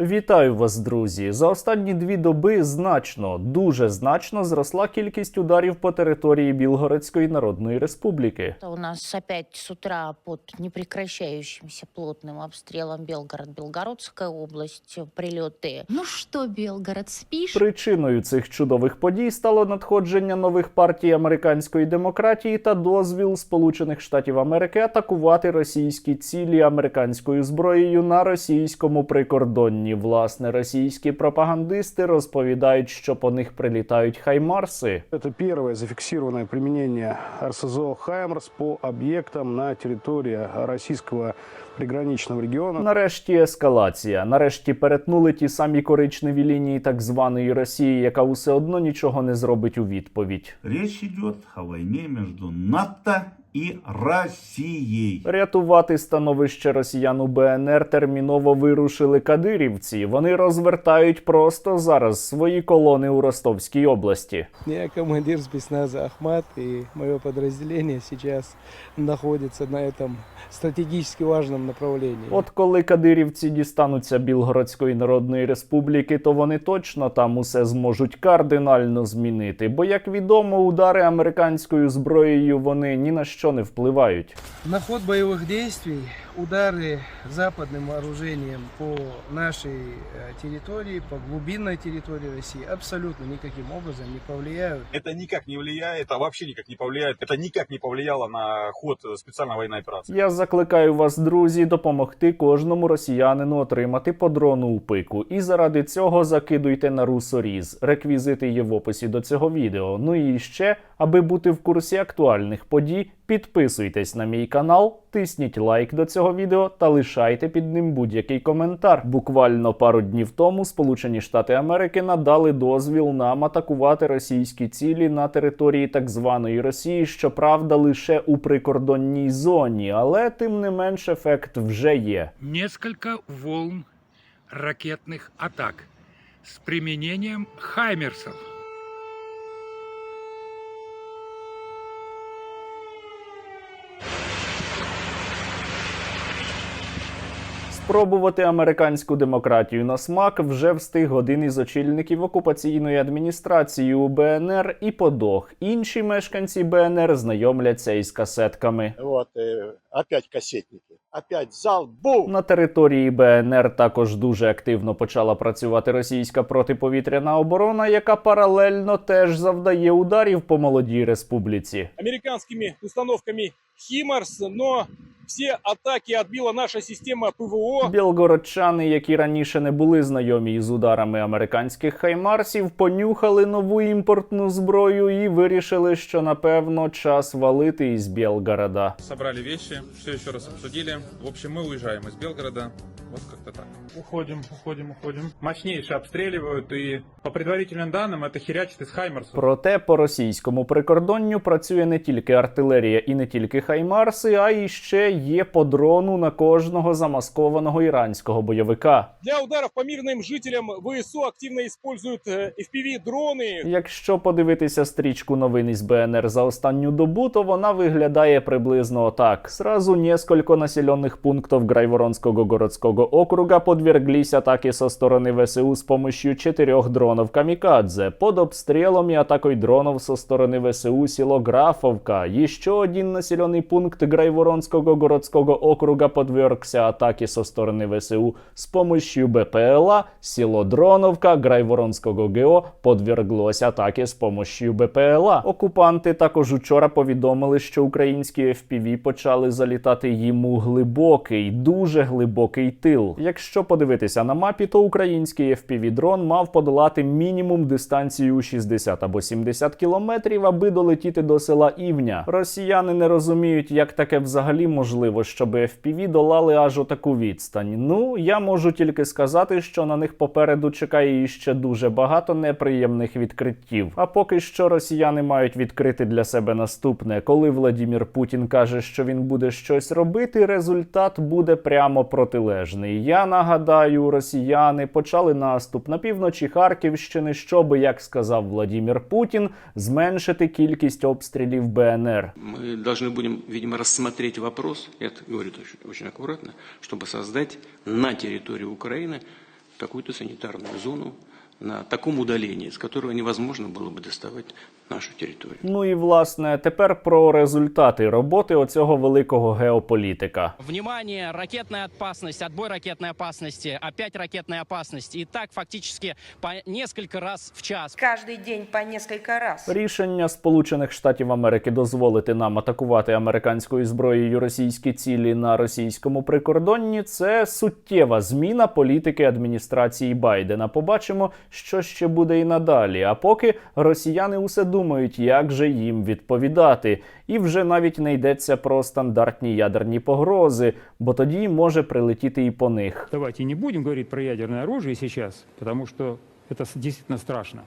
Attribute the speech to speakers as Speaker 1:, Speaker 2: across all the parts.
Speaker 1: Вітаю вас, друзі! За останні дві доби значно, дуже значно зросла кількість ударів по території Білгородської Народної Республіки.
Speaker 2: У нас опять с утра под непрекращающимся плотным обстрелом Белгород-Белгородская область прилеты.
Speaker 3: Ну что, Белгород, спишь?
Speaker 1: Причиною цих чудових подій стало надходження нових партій американської демократії та дозвіл Сполучених Штатів Америки атакувати російські цілі американською зброєю на російському прикордонні. Власне, російські пропагандисти розповідають, що по них прилітають хаймарси.
Speaker 4: Это первое зафиксированное применение РСЗО «Хаймерс» по объектам на территории российского приграничного региона.
Speaker 1: Нарешті ескалація. Нарешті перетнули ті самі коричневі лінії так званої Росії, яка усе одно нічого не зробить у відповідь.
Speaker 5: Речь идет о войне между НАТО и Россией.
Speaker 1: Рятувати становище росіян у БНР терміново вирушили кадирівці. Вони розвертають просто зараз свої колони у Ростовській області.
Speaker 6: Я командир спецназа Ахмат, и мое подразделение сейчас находится на этом стратегически важном направлении.
Speaker 1: От коли кадирівці дістануться Білгородської Народної Республіки, то вони точно там усе зможуть кардинально змінити. Бо, як відомо, удари американською зброєю вони ні на що не впливають.
Speaker 6: На ход бойових действий удары западным вооружением по нашей э, территории, по глубинной территории России абсолютно никаким образом не повлияют
Speaker 7: Это никак не влияет, а вообще никак не повлияет. Это никак не повлияло на ход э, специальной военной операции.
Speaker 1: Я закликаю вас, друзі, допомогти кожному росіянину отримати по дрону у пику. І заради цього закидуйте на русоріз. Реквізити є в описі до цього відео. Ну і ще, аби бути в курсі актуальних подій, підписуйтесь на мій канал, тисніть лайк до цього відео та лишайте під ним будь-який коментар. Буквально пару днів тому Сполучені Штати Америки надали дозвіл нам атакувати російські цілі на території так званої Росії, щоправда, лише у прикордонній зоні, але тим не менш ефект вже є.
Speaker 8: несколько волн ракетных атак с применением «Хаймерсов».
Speaker 1: Спробувати американську демократію на смак вже встиг один із очільників окупаційної адміністрації у БНР і подох. Інші мешканці БНР знайомляться із касетками.
Speaker 9: Вот, э, опять кассетники. Опять зал, бум!
Speaker 1: На території БНР також дуже активно почала працювати російська протиповітряна оборона, яка паралельно теж завдає ударів по молодій республіці.
Speaker 7: Американскими установками «Химарс», но все атаки отбила наша система ПВО.
Speaker 1: Білгородчани, які раніше не були знайомі із ударами американських хаймарсів, понюхали нову імпортну зброю і вирішили, що напевно час валити із Білгорода.
Speaker 10: собрали вещи, все еще раз обсудили. В общем, мы уезжаем из Белгорода. Вот как-то так. Уходим, уходим, уходим. Мощнейше обстреливают, и по предварительным данным это херячит из Хаймерсов.
Speaker 1: Проте по російському прикордонню працює не тільки артилерія і не тільки хаймарси, а і ще є по дрону на кожного замаскованого іранського бойовика.
Speaker 7: Для ударов по мирным жителям ВСУ активно используют э, FPV-дроны.
Speaker 1: Якщо подивитися стрічку новин із БНР за останню добу, то вона виглядає приблизно отак. Сразу несколько населенных пунктов Грайворонского городского округа подверглись атаке со стороны ВСУ с помощью четырех дронов «Камикадзе». Под обстрелом и атакой дронов со стороны ВСУ село Графовка. Еще один населенный пункт Грайворонского городского округа подвергся атаке со стороны ВСУ с помощью БПЛА. Село Дроновка Грайворонського ГО подверглось атаки з помощью БПЛА. Окупанти також учора повідомили, що українські FPV почали залітати їм глибокий, дуже глибокий тил. Якщо подивитися на мапі, то український FPV-дрон мав подолати мінімум дистанцію у 60 або 70 кілометрів, аби долетіти до села Івня. Росіяни не розуміють, як таке взагалі можливо, щоб FPV долали аж отаку відстань. Ну я можу тільки сказати, що на них попереду чекає іще дуже багато неприємних відкриттів. А поки що росіяни мають відкрити для себе наступне, коли Владімір Путін каже, що він буде щось робити, результат буде прямо протилежний. Я нагадаю, росіяни почали наступ на півночі Харківщини, щоби, як сказав Владімір Путін, зменшити кількість обстрілів БНР.
Speaker 11: Мы должны будем, видимо, рассмотреть вопрос, я это говорю очень, очень аккуратно, чтобы создать на территории Украины какую-то санитарную зону на таком удалении, с которого невозможно было бы доставать нашу территорию.
Speaker 1: Ну і власне тепер про результати роботи оцього великого геополітика.
Speaker 12: Внимание, ракетная опасность, отбой ракетной опасности, опять ракетная опасность. И так фактически по несколько раз в час.
Speaker 13: Каждый день по несколько раз.
Speaker 1: Рішення Сполучених Штатів Америки дозволити нам атакувати американською зброєю російські цілі на російському прикордонні це суттєва зміна політики адміністрації Байдена. Побачимо, що ще буде і надалі. А поки росіяни усе думають, як же їм відповідати, і вже навіть не йдеться про стандартні ядерні погрози, бо тоді може прилетіти і по них.
Speaker 8: Давайте не будемо говорити про ядерне оружие зараз, тому що це дійсно страшно.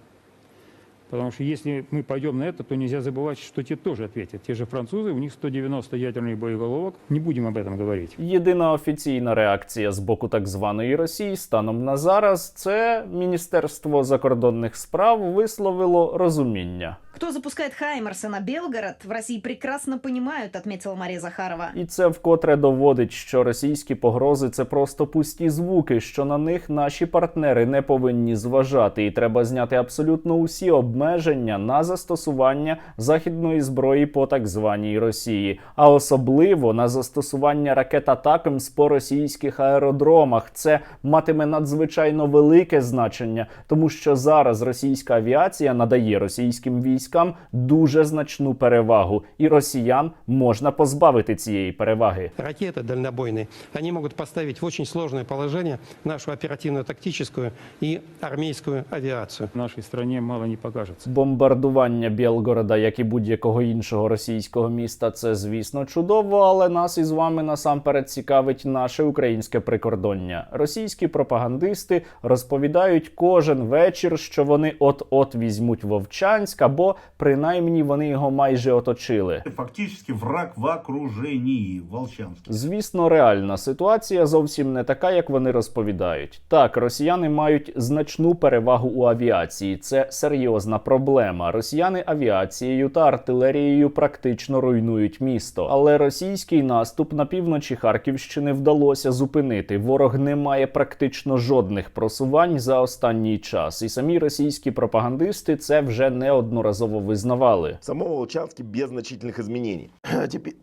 Speaker 8: Потому что если мы пойдем на это, то нельзя забывать, что те тоже ответят. Те же французы, у них 190 ядерных боеголовок. Не будем об этом говорить.
Speaker 1: Єдина офіційна реакція з боку так званої Росії станом на зараз це Міністерство закордонних справ висловило розуміння.
Speaker 13: Кто запускает Хаймерса на Белгород, в России прекрасно понимают, отметила Мария Захарова.
Speaker 1: І це вкотре доводить, що російські погрози це просто пусті звуки, що на них наші партнери не повинні зважати, і треба зняти абсолютно усі обмеження на застосування західної зброї по так званій Росії, а особливо на застосування ракет атакамс по російських аеродромах. Це матиме надзвичайно велике значення, тому що зараз російська авіація надає російським військам дуже значну перевагу, і росіян можна позбавити цієї переваги.
Speaker 12: Ракеты дальнобойные, они могут поставить в очень сложное положение нашу оперативно-тактическую и армейскую авиацию.
Speaker 8: В нашей стране мало не покажется.
Speaker 1: Бомбардування Білгорода, як і будь-якого іншого російського міста, це звісно чудово, але нас із вами насамперед цікавить наше українське прикордоння. Російські пропагандисти розповідають кожен вечір, що вони от-от візьмуть Вовчанськ, або принаймні вони його майже оточили.
Speaker 5: Фактически враг в окружении Волчанск.
Speaker 1: Звісно, реальна ситуація зовсім не така, як вони розповідають. Так, росіяни мають значну перевагу у авіації. Це серйозна проблема. Росіяни авіацією та артилерією практично руйнують місто. Але російський наступ на півночі Харківщини вдалося зупинити. Ворог не має практично жодних просувань за останній час, і самі російські пропагандисти це вже неодноразово визнавали.
Speaker 9: Самого Волчанске без значительных изменений. Теперь,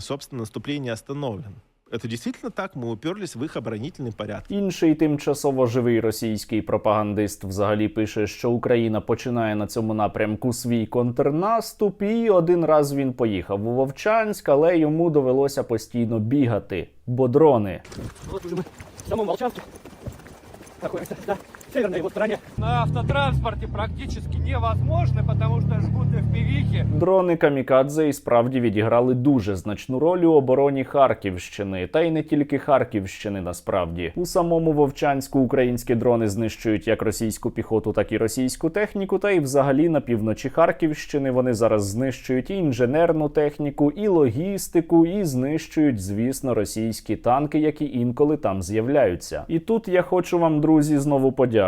Speaker 9: собственно, наступление остановлено. Это действительно так, мы уперлись в их оборонительный порядок.
Speaker 1: Інший тимчасово живий російський пропагандист взагалі пише, що Україна починає на цьому напрямку свій контрнаступ, і один раз він поїхав у Вовчанськ, але йому довелося постійно бігати, бо дрони.
Speaker 12: В самом Северной его стороне.
Speaker 6: На автотранспорте практически невозможно, потому что жгут впивихи.
Speaker 1: Дрони камікадзе і справді відіграли дуже значну роль у обороні Харківщини, та й не тільки Харківщини. Насправді у самому Вовчанську українські дрони знищують як російську піхоту, так і російську техніку. Та й взагалі на півночі Харківщини вони зараз знищують і інженерну техніку, і логістику, і знищують, звісно, російські танки, які інколи там з'являються. І тут я хочу вам, друзі, знову подякувати.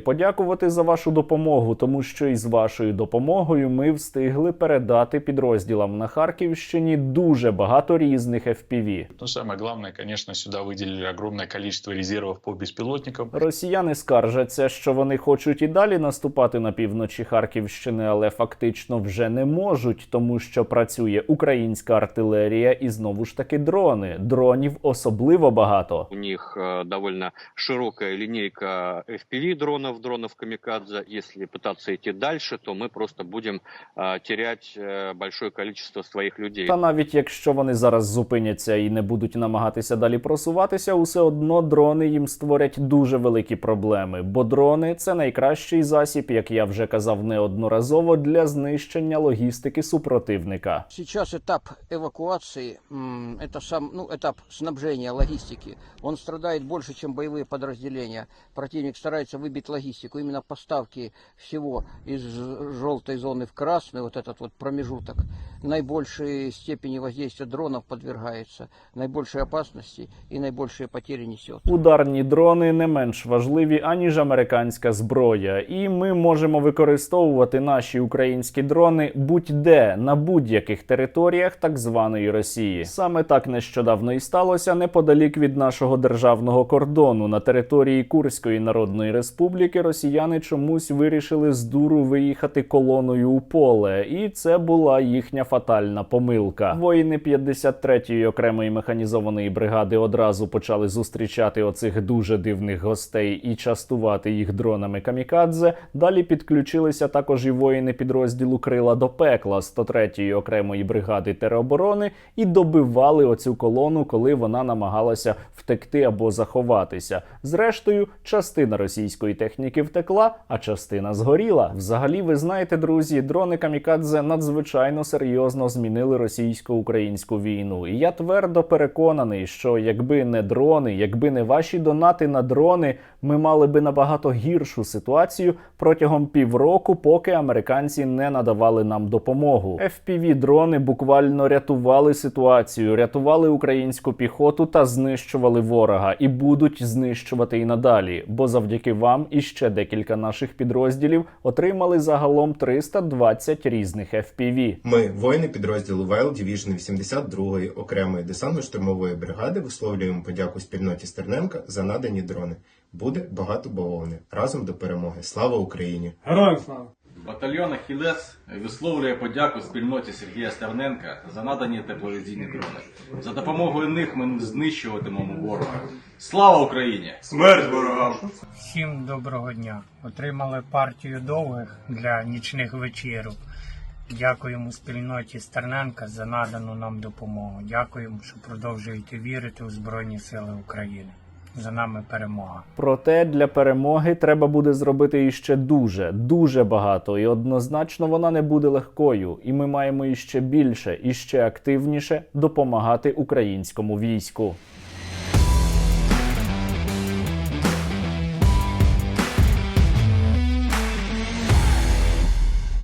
Speaker 1: Подякувати за вашу допомогу, тому що із вашою допомогою ми встигли передати підрозділам на Харківщині дуже багато різних FPV.
Speaker 10: Ну, самое главное, конечно, сюда выделили огромное количество резервов по беспилотникам.
Speaker 1: Росіяни скаржаться, що вони хочуть і далі наступати на півночі Харківщини, але фактично вже не можуть, тому що працює українська артилерія і знову ж таки дрони. Дронів особливо багато.
Speaker 11: У них э, довольно широкая линейка FPV-дронов, дронов камикадзе. Если пытаться идти дальше, то мы просто будем э, терять э, большое количество своих людей.
Speaker 1: Та навіть якщо вони зараз зупиняться і не будуть намагатися далі просуватися, усе одно дрони їм створять дуже великі проблеми. Бо дрони це найкращий засіб, як я вже казав неодноразово, для знищення логістики супротивника.
Speaker 12: Сейчас этап эвакуации, м, это сам, ну, этап снабжения, логистики, он страдает больше, чем боевые подразделения. Противник старается
Speaker 14: пытается выбить логистику, именно поставки всего из ж- желтой зоны в красную, вот этот вот промежуток, наибольшей степени воздействия дронов подвергается, наибольшей опасности и наибольшие потери несет.
Speaker 1: Ударні дрони не менш важливі аніж американська зброя, і ми можемо використовувати наші українські дрони будь-де на будь-яких територіях так званої Росії. Саме так нещодавно і сталося неподалік від нашого державного кордону на території Курської Народної Республіки. Росіяни чомусь вирішили з дуру виїхати колоною у поле, і це була їхня фатальна помилка. Воїни 53-ї окремої механізованої бригади одразу почали зустрічати оцих дуже дивних гостей і частувати їх дронами камікадзе. Далі підключилися також і воїни підрозділу Крила до пекла 103-ї окремої бригади тероборони і добивали оцю колону, коли вона намагалася втекти або заховатися. Зрештою, частина російської техніки втекла, а частина згоріла. Взагалі, ви знаєте, друзі, дрони камікадзе надзвичайно серйозно змінили російсько-українську війну. І я твердо переконаний, що якби не дрони, якби не ваші донати на дрони, ми мали би набагато гіршу ситуацію протягом півроку, поки американці не надавали нам допомогу. fpv дрони буквально рятували ситуацію, рятували українську піхоту та знищували ворога, і будуть знищувати і надалі. Бо завдяки вам і ще декілька наших підрозділів отримали загалом 320 різних FPV.
Speaker 15: Ми, воїни підрозділу Wild Division 82-ї окремої десантно-штурмової бригади, висловлюємо подяку спільноті Стерненка за надані дрони. Буде багато бавовни. Разом до перемоги. Слава Україні!
Speaker 6: Героям слава!
Speaker 16: Батальйон Ахілес висловлює подяку спільноті Сергія Стерненка за надані тепловізійні дрони. За допомогою них ми знищуватимемо ворога. Слава Україні!
Speaker 6: Смерть ворогам!
Speaker 17: Всім доброго дня. Отримали партію довгих для нічних вечірок. Дякуємо спільноті Стерненка за надану нам допомогу. Дякуємо, що продовжуєте вірити у Збройні Сили України. За нами перемога.
Speaker 1: Проте для перемоги треба буде зробити іще дуже, дуже багато, і однозначно вона не буде легкою. І ми маємо іще більше, іще активніше допомагати українському війську.